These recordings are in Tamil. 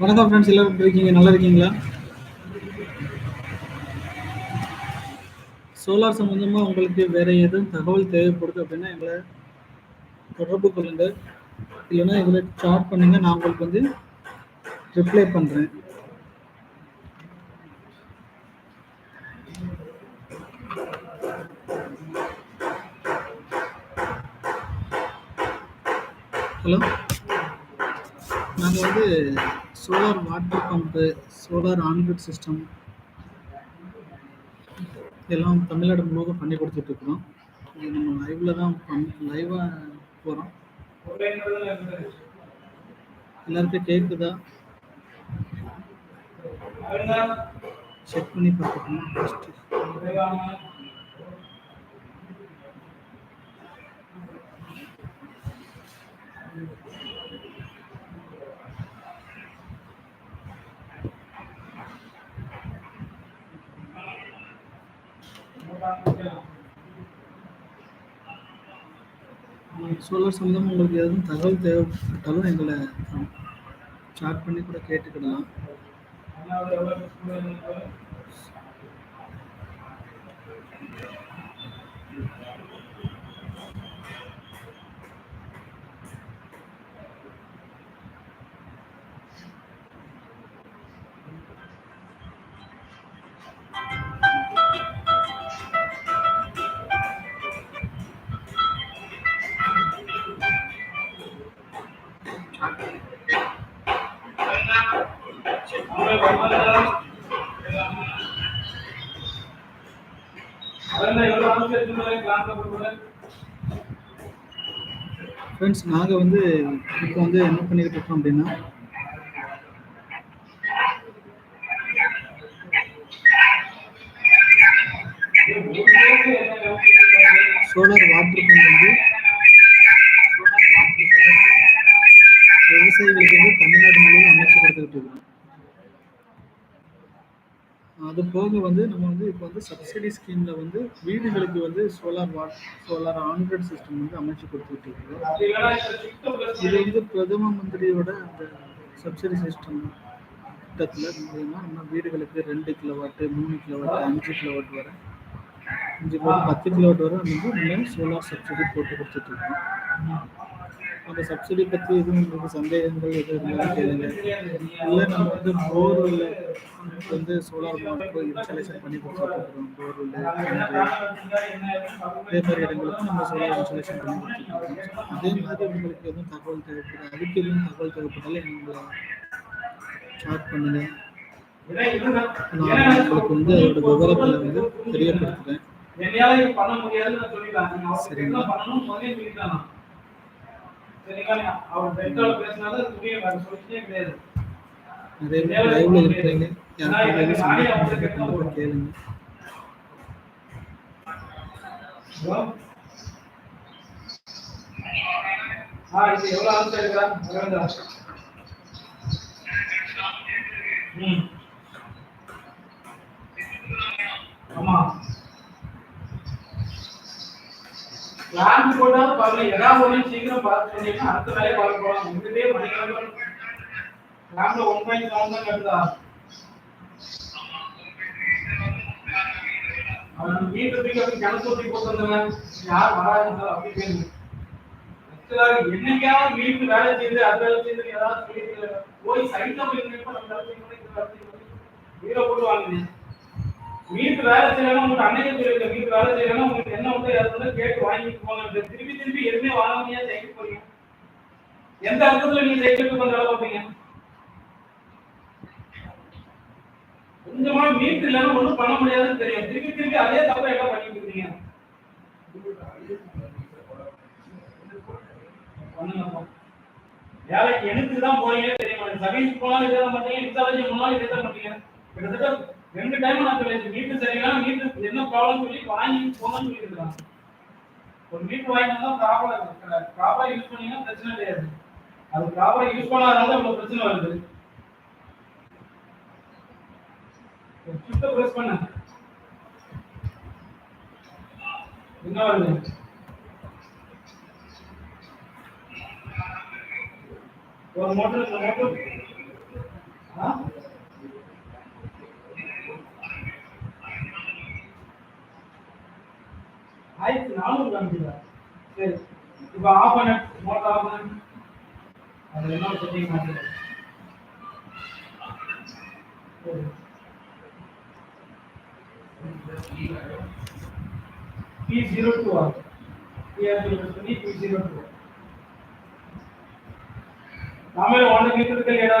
வணக்கம் ஃப்ரெண்ட்ஸ் எல்லாரும் எப்படி இருக்கீங்க? நல்லா இருக்கீங்களா? சோலார் சம்மந்தமாக உங்களுக்கு வேறு எதுவும் தகவல் தேவைப்படுது அப்படின்னா எங்களை தொடர்பு கொள்ளுங்கள் இல்லைன்னா எங்களை சாட் பண்ணுங்கள் நான் உங்களுக்கு வந்து ரிப்ளை பண்ணுறேன் ஹலோ நாங்கள் வந்து solar water pump solar on grid system இதெல்லாம் தமிழ்நாடு முழுவதும் பண்ணி கொடுத்துட்டு இருக்கிறோம். இது நம்ம லைவ்ல தான் லைவாக போகிறோம் எல்லாருக்கும் கேட்குதா செக் பண்ணி பார்த்துக்கணும் ஃபஸ்ட்டு சோலார் சம்மந்தமாக உங்களுக்கு எதுவும் தகவல் தேவைப்பட்டாலும் எங்களை சாட் பண்ணி கூட கேட்டுக்கிடலாம். ஃப்ரெண்ட்ஸ் நாங்கள் வந்து இப்போ வந்து என்ன பண்ணிக்கிட்டு இருக்கோம் அப்படின்னா சோலார் வாட்டர் பம்ப் வந்து அது போக வந்து நம்ம வந்து இப்போ வந்து சப்சிடி ஸ்கீமில் வந்து வீடுகளுக்கு வந்து solar what solar on grid system வந்து அமைச்சு கொடுத்துட்டு இது வந்து பிரதம மந்திரியோட அந்த சப்சிடி சிஸ்டம் திட்டத்தில் மூலயமா நம்ம வீடுகளுக்கு ரெண்டு கிலோ வாட்டு மூணு கிலோ வாட்டு அஞ்சு கிலோ வாட் வரை அஞ்சு கிலோ பத்து கிலோ வாட் வரை வந்து நம்ம சோலார் சப்சிடி போட்டு கொடுத்துட்டு இருக்கோம். அந்த சப்சிடி பற்றி எதுவும் உங்களுக்கு சந்தேகங்கள் எதுவும் இருந்தாலும் கேளுங்க. இல்லை நம்ம வந்து போர்வெல்ல வந்து சோலார் மோட்டர் இன்ஸ்டாலேஷன் பண்ணி கொடுத்துருக்கோம். போர்வெல் அதே மாதிரி இடங்களுக்கும் நம்ம சோலார் இன்ஸ்டாலேஷன் பண்ணி கொடுத்துருக்கோம். அதே மாதிரி உங்களுக்கு எதுவும் தகவல் தேவைப்படுது அதுக்கு எதுவும் தகவல் தேவைப்பட்டாலும் எங்களை சாட் பண்ணுங்க. நான் உங்களுக்கு வந்து அதோட விவரங்களை வந்து தெரியப்படுத்துகிறேன் சரிங்களா? அவர் பெண்கள் பேசினாலும் அது புரியும் வேற சொல்லிட்டே கிடையாது. நிறைய பேர் லைவ்ல இருக்கிறீங்க யாருக்கும் எதுவும் சந்தேகம் இருந்தா கண்டிப்பா கேளுங்க. ஹலோ? ஆ இது எவ்வளவு ஆன்சர் இருக்கா அரவிந்தா ம். ஆமா. பிளான் போட்டாலும் பாருங்க ஏதாவது ஒண்ணு சீக்கிரம் பார்த்து சொன்னீங்கன்னா அடுத்த வேலையை பார்க்க போகலாம் ரெண்டுமே மணிக்கிழமை பிளான்ல ஒன் பாயிண்ட் செவன் தான் கட்டுதா? அவன் வீட்டு பிக்கப் கிணத்து ஊற்றி போட்டு வந்தவன் யார் வராதுன்னு அப்படி என்னைக்காவது வீட்டு வேலை செய்து அது வேலை செய்து ஏதாவது போய் சைட்ல போய் நினைப்பா வீட்டு வேலை செய்யணும் உங்களுக்கு அன்னைக்கு சொல்லிருக்க வீட்டு வேலை செய்யணும் உங்களுக்கு என்ன உண்டோ யாரும் கேட்டு வாங்கிட்டு போங்க திருப்பி திருப்பி எதுவுமே வாங்காமையா செய்ய போறீங்க? எந்த அர்த்தத்துல நீங்க செய்யறதுக்கு வந்து வேலை பார்ப்பீங்க கொஞ்சமா மீட்டு இல்லைன்னா ஒண்ணும் பண்ண முடியாதுன்னு தெரியும். திருப்பி திருப்பி அதே தப்ப என்ன பண்ணிட்டு இருக்கீங்க? வேலைக்கு எனக்கு தான் போறீங்க தெரிய மாட்டேங்குது சர்வீஸ் போனாலும் இதை தான் மாட்டீங்க இன்ஸ்டாலேஷன் போனாலும் தான் கிட்டத்தட்ட ரெண்டு டைம் நான் சொல்லியிருக்கேன். மீட்டு சரியில்லை மீட்டு என்ன ப்ராப்ளம் சொல்லி வாங்கி போகணும்னு சொல்லியிருக்கிறான் ஒரு மீட்டு வாங்கினா ப்ராப்பரா ப்ராப்பரா யூஸ் பண்ணீங்கன்னா பிரச்சனை கிடையாது. அது ப்ராப்பரா யூஸ் பண்ணாதனால இவ்வளவு பிரச்சனை வருது. ப்ரெஸ் பண்ண. என்ன வருது? ஒரு மோட்டர் மோட்டர் ஆ? ஆயிரத்தி நானூறு காமிக்கிறார் சரி. இப்போ ஆபனட் மோட் ஆபனட் அது என்ன சொல்லிக்க மாட்டேன் பி ஜீரோ டூ ஆகும். பண்ணி பி ஜீரோ டூ நாம ஒன்று மீட்டருக்கு இல்லையா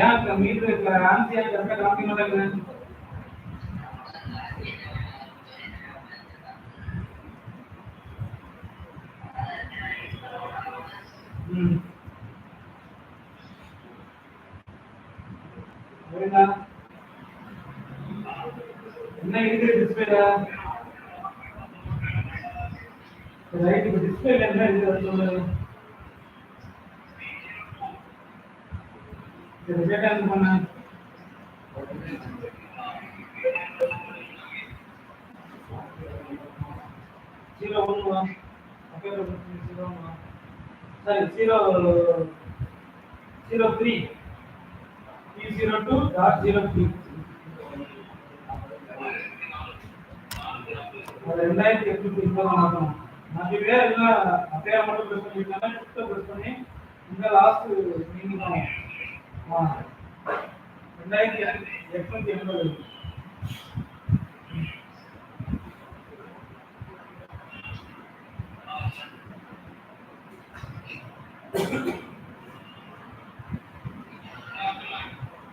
ஏன் மீட்டர் ஆன்சியா கரெக்டாக காமிக்க மாட்டேங்க புரியுதா என்ன இருக்கு டிஸ்பிளேல ரைட் இப்போ டிஸ்பிளேல என்ன இருக்கு சொல்லுங்க ரிசல்ட் என்ன பண்ண ஜீரோ ஒன்றுவா அப்போ ஜீரோ ஒன்றுவா வா zero zero three three zero two zero three அது ரெண்டாயிரத்தி எட்நூத்தி முப்பது மாதம். நான் பேர் என்ன அப்படியே மட்டும் ப்ரெஸ் பண்ணிருக்காங்க ஷிஃப்ட்டை ப்ரெஸ் பண்ணி இந்த லாஸ்ட் மீனிங் தான் ஆ. ரெண்டாயிரத்தி எட்நூத்தி எண்பது.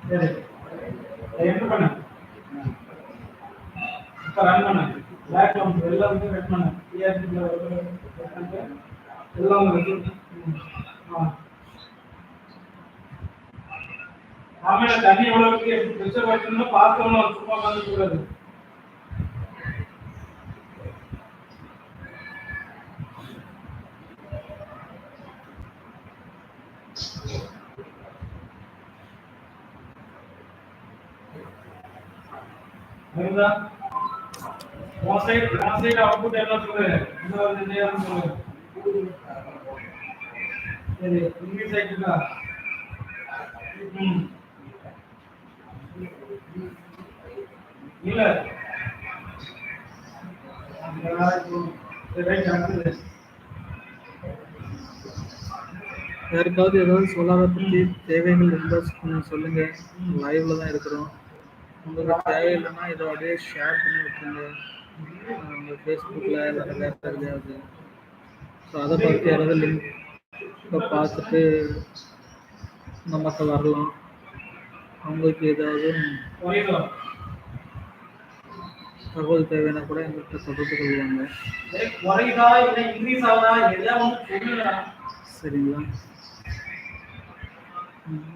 சரி என்ன பண்ண இப்போ ரன் பண்ண பேக் கவுண்ட் உன் சைடு உன் சைடு அவுட்புட் என்ன சொல்லு? நேரம் சொல்லு? சரி இங்கிலீஷ் ம். இல்ல. யாருக்காவது ஏதாவது சொல்லாத பற்றி தேவைகள் இருந்தால் கொஞ்சம் சொல்லுங்க. லைவ்ல தான் இருக்கிறோம். உங்களுக்கு தேவையில்லைன்னா இதை அப்படியே ஷேர் பண்ணி விட்டுருங்க. ஃபேஸ்புக்கில் வேறு ஸோ அதை பார்த்து யாராவது லிங்க் பார்த்துட்டு நமக்கு வரலாம். அவங்களுக்கு ஏதாவது தகவல் தேவைன்னா கூட எங்கள்கிட்ட தொடர்பு கொள்வாங்க. சரிங்களா? குறையுதா இன்க்ரீஸ் ஆகுதா எதா ஒன்று சொல்லுடா சரிங்களா ம்.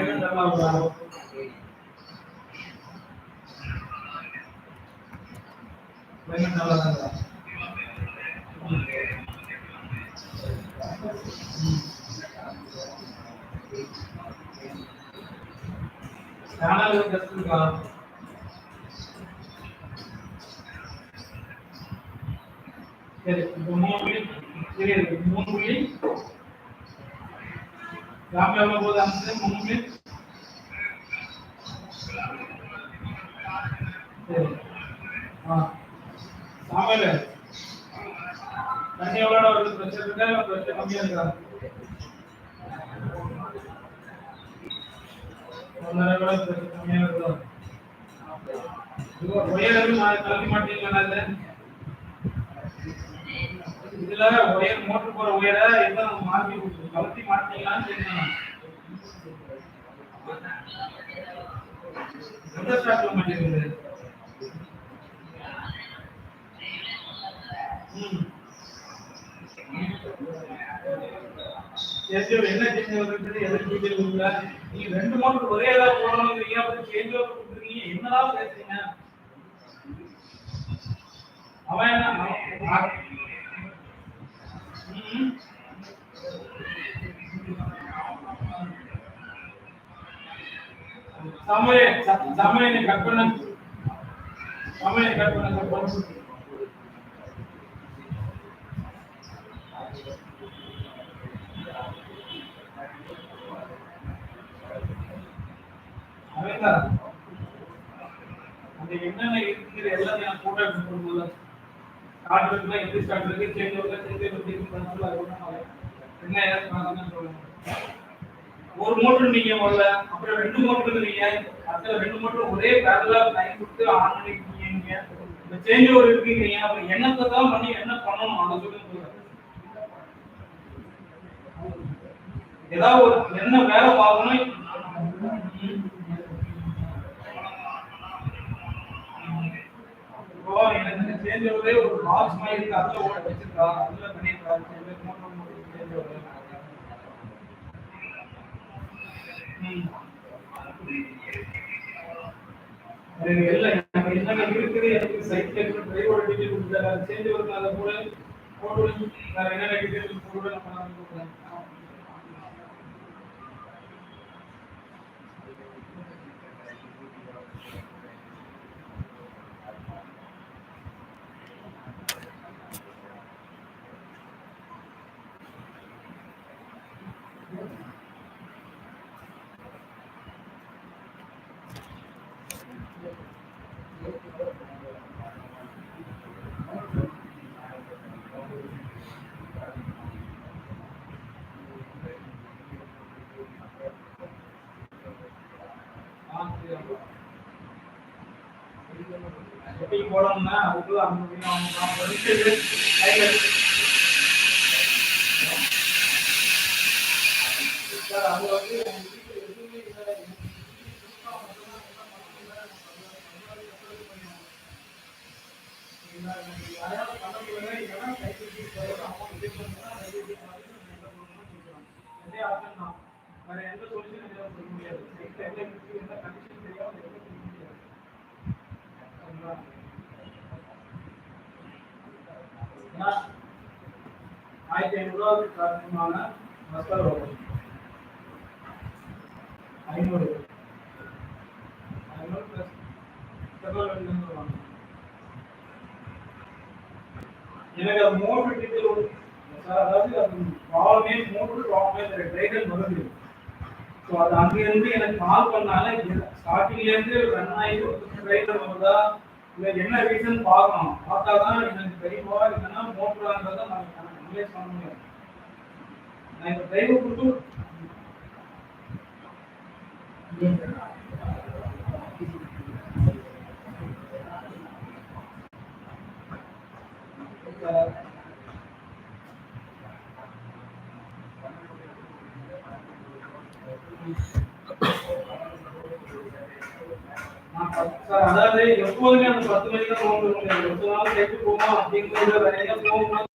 என்ன தரலாம்டா என்ன தரலாம்டா சேனல் டெஸ்ட் இருக்கா? சரி இப்போ மூணு புள்ளி சரி இருக்கு மூணு புள்ளி. கிராம் எவ்வளோ போகுது? அந்த மூணு புள்ளி. சரி. ஆ. சாமையில தண்ணி எவ்வளோ பிரச்சனை இருக்கா? பிரச்சனை இருக்கா? ஒன்றரை பிரச்சனை ஒயர் கலக்க மாட்டீங்களா இதுல ஒயர் மோட்டர் போற ஒயரை எல்லாம் மாத்தி கலத்தி மாட்டீங்களான்னு தெரியணும். எந்த ஸ்டாக்ல மாட்டேங்குது ம். சரி, என்ன சேஞ்ச் வந்துருக்குது எதுக்கு ரெண்டு மோட்டர் ஒரே ஏதாவது போடணுங்கிறீங்க அப்புறம் சேஞ்ச் என்னதான் பேசுறீங்க? அவன் என்ன? அவன் ம். சமய சமய கற்பனை சமய பண்ண கட் பண்ண அவன்தான் அந்த என்னென்ன எல்லாத்தையும் நான் போட்டோ எடுத்து ஸ்டார்ட் இருக்குன்னா எப்படி ஸ்டார்ட் இருக்கு சேஞ்ச் ஓவர்ல சேஞ்ச் எப்படி அது என்ன ஏதாவது சொல்லுங்க. ஒரு மோட்டர் நீங்க முதல்ல அப்புறம் ரெண்டு மோட்டர் நீங்க அதுல ரெண்டு மோட்டர் ஒரே பேரலா லைன் கொடுத்து ஆன் பண்ணிருக்கீங்க இந்த சேஞ்ச் ஓவர் இருக்கீங்க அப்புறம் என்னத்தை தான் பண்ணி என்ன பண்ணணும்? அதை சொல்லுங்க. ஏதாவது ஒரு என்ன வேலை பார்க்கணும்? இப்போ எனக்கு சேஞ்ச் ஓவரே ஒரு பாக்ஸ் மாதிரி இருக்கு அதுல ஓட வச்சிருக்கா. அதுல பண்ணிருக்கா. எனக்கு என்னென்ன இருக்குது எனக்கு டீடைல் கொடுத்தாரு சேஞ்ச் ஓவர் அதை கூட போட்டு வேற என்னென்ன டீடைல் கூட நம்ம கொடுக்குறேன் எப்படி போடணும்னா அதுக்குள்ள அந்த நான் சார் அது வந்து வேற எந்த சொல்யூஷன் சொல்ல முடியாது சைட்ல என்ன இருக்கு என்ன கண்டிஷன் தெரியாம எதுவும் சொல்ல முடியாது சரிங்களா? ஏன்னா, ஆயிரத்தி ஐநூறு ரூபாய்க்கு காரணமான மசாலா வரும் ஐநூறு. ஐநூறு பிளஸ் எனக்கு அது மோட்டர் டீட்டெயில் ஒரு அதாவது அது ப்ராப்ளமே மோட்டர் ப்ராப்ளமே தெரியல வருது ஸோ அது அங்கிருந்து எனக்கு கால் பண்ணால ஸ்டார்டிங்ல இருந்து ரன் ஆகி ட்ரைடன் வருதா இல்லை என்ன ரீசன் பார்க்கணும். பார்த்தா தான் பெரியவா இல்லைன்னா மோட்டரான்றதை நான் அனலைஸ் சொல்ல முடியாது நான் இப்போ டிரைவர் கொடுத்து Thank you சார், அதாவது எப்போதுமே அந்த பத்து மணிக்கு தான் போக முடியாது எப்போ நாளும் சேர்த்து போமா அப்படிங்கிறத வேலையா போகணும்.